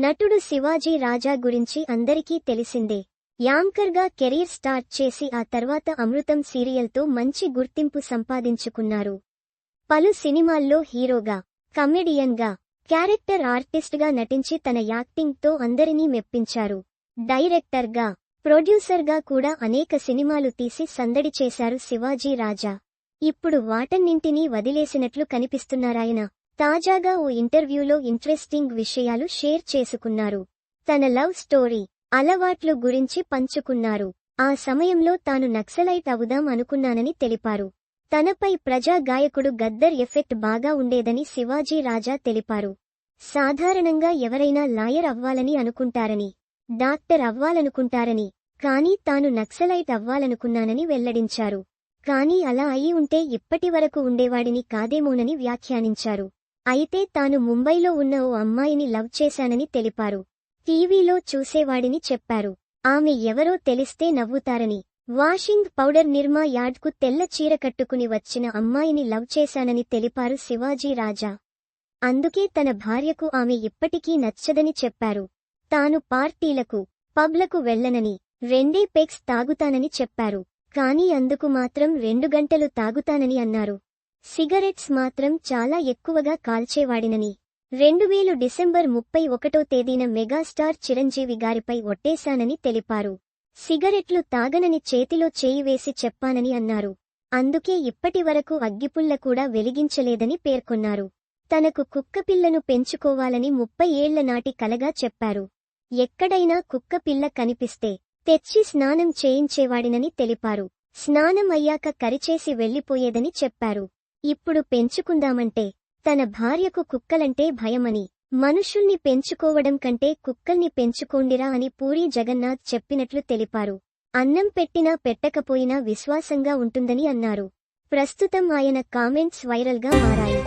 నటుడు శివాజీ రాజా గురించి అందరికీ తెలిసిందే. యాంకర్గా కెరీర్ స్టార్ట్ చేసి ఆ తర్వాత అమృతం సీరియల్తో మంచి గుర్తింపు సంపాదించుకున్నారు. పలు సినిమాల్లో హీరోగా కమెడియన్గా క్యారెక్టర్ ఆర్టిస్ట్గా నటించి తన యాక్టింగ్తో అందరినీ మెప్పించారు. డైరెక్టర్గా ప్రొడ్యూసర్గా కూడా అనేక సినిమాలు తీసి సందడి చేశారు శివాజీ రాజా. ఇప్పుడు వాటన్నింటినీ వదిలేసినట్లు కనిపిస్తున్నారాయన. తాజాగా ఓ ఇంటర్వ్యూలో ఇంట్రెస్టింగ్ విషయాలు షేర్ చేసుకున్నారు. తన లవ్ స్టోరీ అలవాట్లు గురించి పంచుకున్నారు. ఆ సమయంలో తాను నక్సలైట్ అవుదాం అనుకున్నానని తెలిపారు. తనపై ప్రజా గాయకుడు గద్దర్ ఎఫెక్ట్ బాగా ఉండేదని శివాజీ రాజా తెలిపారు. సాధారణంగా ఎవరైనా లాయర్ అవ్వాలని అనుకుంటారని డాక్టర్ అవ్వాలనుకుంటారని కానీ తాను నక్సలైట్ అవ్వాలనుకున్నానని వెల్లడించారు. కానీ అలా అయి ఉంటే ఇప్పటివరకు ఉండేవాడిని కాదేమోనని వ్యాఖ్యానించారు. అయితే తాను ముంబైలో ఉన్న ఓ అమ్మాయిని లవ్ చేశానని తెలిపారు. టీవీలో చూసేవాడిని చెప్పారు. ఆమె ఎవరో తెలిస్తే నవ్వుతారని. వాషింగ్ పౌడర్ నిర్మా యార్డ్కు తెల్ల చీర కట్టుకుని వచ్చిన అమ్మాయిని లవ్ చేశానని తెలిపారు శివాజీ రాజా. అందుకే తన భార్యకు ఆమె ఇప్పటికీ నచ్చదని చెప్పారు. తాను పార్టీలకు పబ్లకు వెళ్ళనని రెండే పెగ్స్ తాగుతానని చెప్పారు. కానీ అందుకు మాత్రం రెండు గంటలు తాగుతానని అన్నారు. సిగరెట్స్ మాత్రం చాలా ఎక్కువగా కాల్చేవాడినని. రెండువేలు డిసెంబర్ ముప్పై ఒకటో తేదీన మెగాస్టార్ చిరంజీవి గారిపై ఒట్టేశానని తెలిపారు. సిగరెట్లు తాగనని చేతిలో చేయివేసి చెప్పానని అన్నారు. అందుకే ఇప్పటివరకు అగ్గిపుల్ల కూడా వెలిగించలేదని పేర్కొన్నారు. తనకు కుక్కపిల్లను పెంచుకోవాలని ముప్పై ఏళ్ళ నాటి కలగా చెప్పారు. ఎక్కడైనా కుక్కపిల్ల కనిపిస్తే తెచ్చి స్నానం చేయించేవాడినని తెలిపారు. స్నానం అయ్యాక కరిచేసి వెళ్ళిపోయేదని చెప్పారు. ఇప్పుడు పెంచుకుందామంటే తన భార్యకు కుక్కలంటే భయమని మనుషుల్ని పెంచుకోవడం కంటే కుక్కల్ని పెంచుకోండిరా అని పూరి జగన్నాథ్ చెప్పినట్లు తెలిపారు. అన్నం పెట్టినా పెట్టకపోయినా విశ్వాసంగా ఉంటుందని అన్నారు. ప్రస్తుతం ఆయన కామెంట్స్ వైరల్గా మారాయి.